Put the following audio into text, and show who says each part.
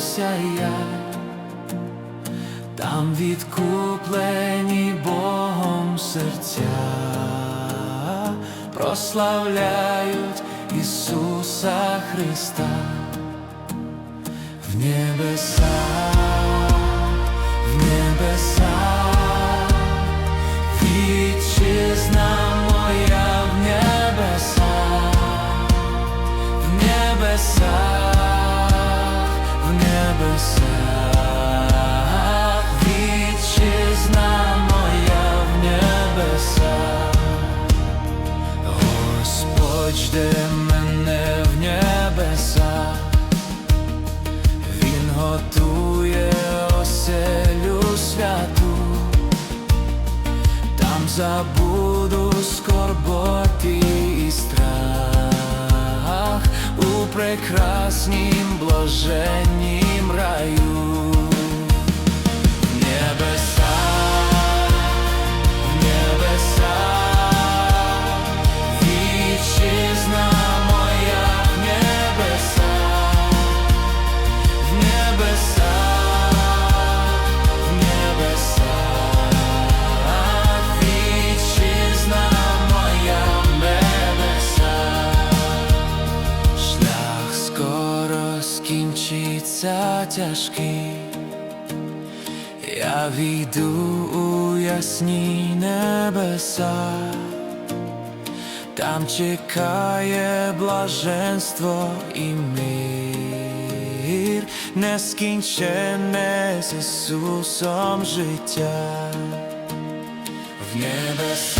Speaker 1: туди я, там відкуплені Богом серця, прославляють Ісуса Христа. В небеса, в небесах, вітчизна моя в небесах, Господь жде мене в небесах. Він готує оселю святу, там забуду скорботи і страх у прекраснім блаженнім rayo скінчиться тяжкий, я війду у ясні небеса. Там чекає блаженство і мир, нескінчене з Ісусом життя в небеса.